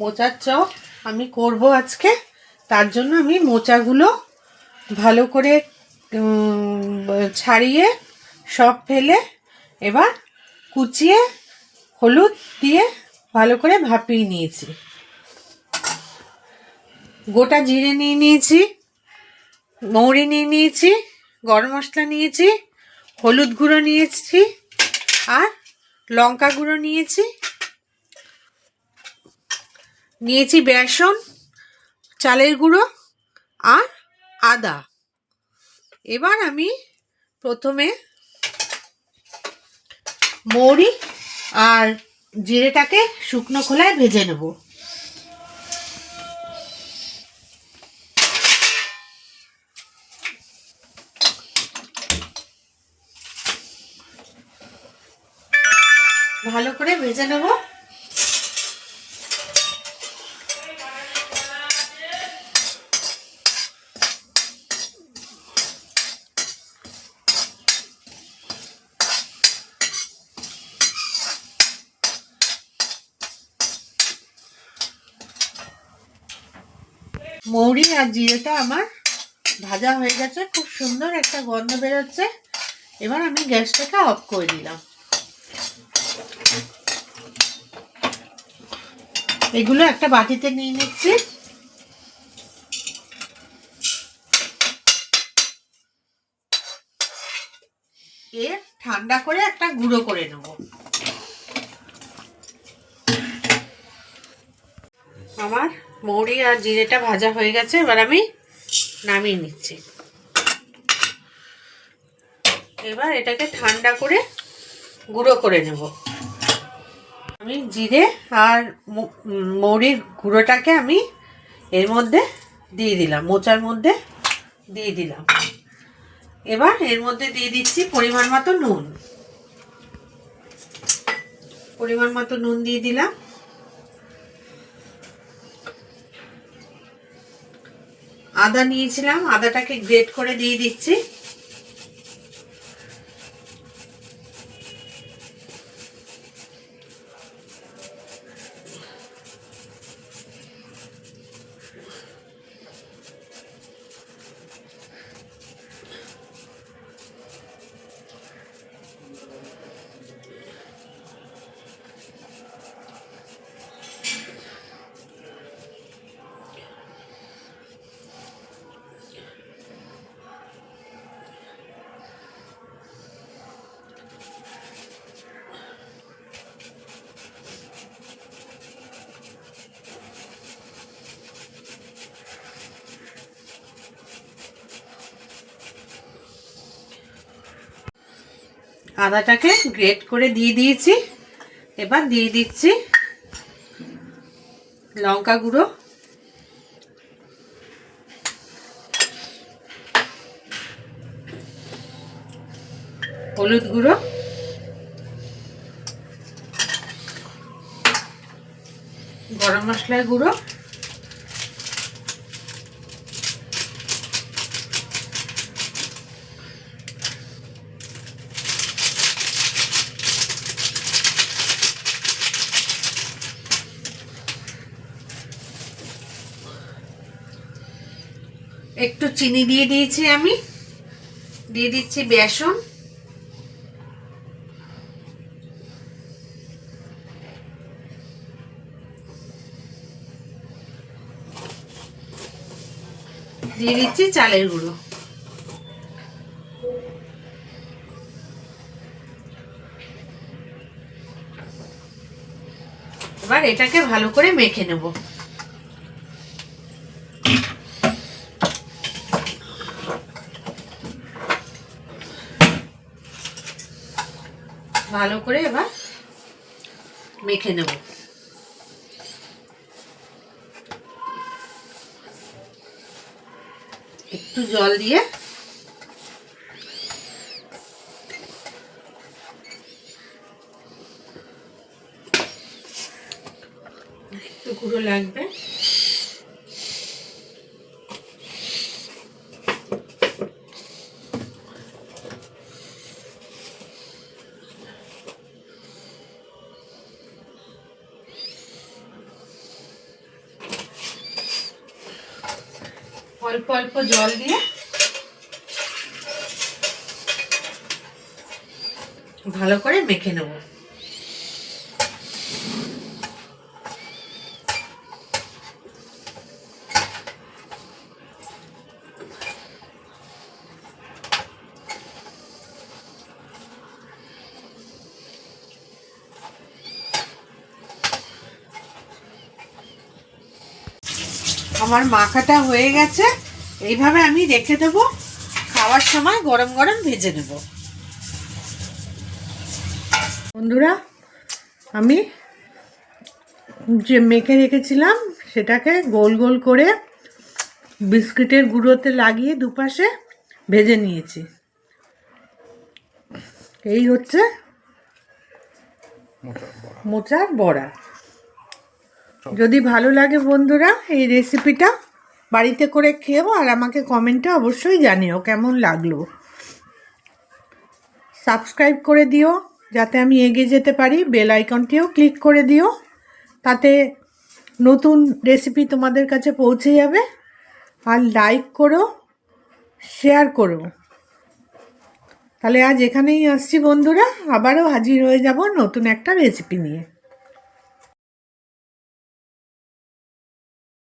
মোচার চপ আমি করব আজকে। তার জন্য আমি মোচাগুলো ভালো করে ছাড়িয়ে, সব ফেলে এবার কুচিয়ে, হলুদ দিয়ে ভালো করে ভাপিয়ে নিয়েছি। গোটা জিরে নিয়ে নিয়েছি, মৌরি নিয়ে নিয়েছি, গরম মশলা নিয়েছি, হলুদ গুঁড়ো নিয়েছি আর লঙ্কা গুঁড়ো নিয়েছি। নিয়েছি বেসন, চালের গুঁড়ো আর আদা। এবার আমি প্রথমে মৌরি আর জিরেটাকে শুকনো খোলায় ভেজে নেব। ভালো করে ভেজে নেব। মৌরি আর জিরেটা আমার ভাজা হয়ে গেছে, খুব সুন্দর একটা গন্ধ বেরোচ্ছে। এবার আমি গ্যাসটাকে অফ করে দিলাম। এগুলো একটা বাটিতে নিয়ে নিচ্ছি। এর ঠান্ডা করে একটা গুঁড়ো করে নেব। আমার মৌরি আর জিরেটা ভাজা হয়ে গেছে, এবার আমি নামিয়ে নিচ্ছি। এবার এটাকে ঠান্ডা করে গুঁড়ো করে নেব। আমি জিরে আর মৌরির গুঁড়োটাকে আমি এর মধ্যে দিয়ে দিলাম, মোচার মধ্যে দিয়ে দিলাম। এবার এর মধ্যে দিয়ে দিচ্ছি পরিমাণ মতো নুন। পরিমাণ মতো নুন দিয়ে দিলাম। আদা নিয়েছিলাম আদাটাকে গ্রেট করে দিয়ে দিচ্ছি। আদাটাকে গ্রেট করে দিয়ে দিয়েছি। এবার দিয়ে দিচ্ছি লঙ্কা গুঁড়ো। হলুদ গুঁড়ো। গরম মশলার গুঁড়ো। একটু চিনি দিয়ে দিয়েছি আমি। দিয়ে দিচ্ছি বেসন। দিয়ে দিচ্ছি চালের গুঁড়ো। এবার এটাকে ভালো করে মেখে নেব। ভালো করে এবার মেখে নেব। একটু জল দিয়ে একটু গুঁড়ো লাগবে। অল্প অল্প জল দিয়ে ভালো করে মেখে নেব। আমার মাখাটা হয়ে গেছে। এইভাবে আমি রেখে দেবো। খাওয়ার সময় গরম গরম ভেজে নেব। বন্ধুরা আমি যে মেখে রেখেছিলাম সেটাকে গোল গোল করে বিস্কিটের গুঁড়োতে লাগিয়ে দুপাশে ভেজে নিয়েছি। এই হচ্ছে মোচার বড়া। যদি ভালো লাগে বন্ধুরা এই রেসিপিটা বাড়িতে করে খেয়েও আর আমাকে কমেন্টে অবশ্যই জানিও কেমন লাগল। সাবস্ক্রাইব করে দিও, যাতে আমি এগিয়ে যেতে পারি। বেল আইকনটিও ক্লিক করে দিও, তাতে নতুন রেসিপি তোমাদের কাছে পৌঁছে যাবে। আর লাইক করো, শেয়ার করো। তাহলে আজ এখানেই আসছি বন্ধুরা, আবারও হাজির হয়ে যাব নতুন একটা রেসিপি নিয়ে।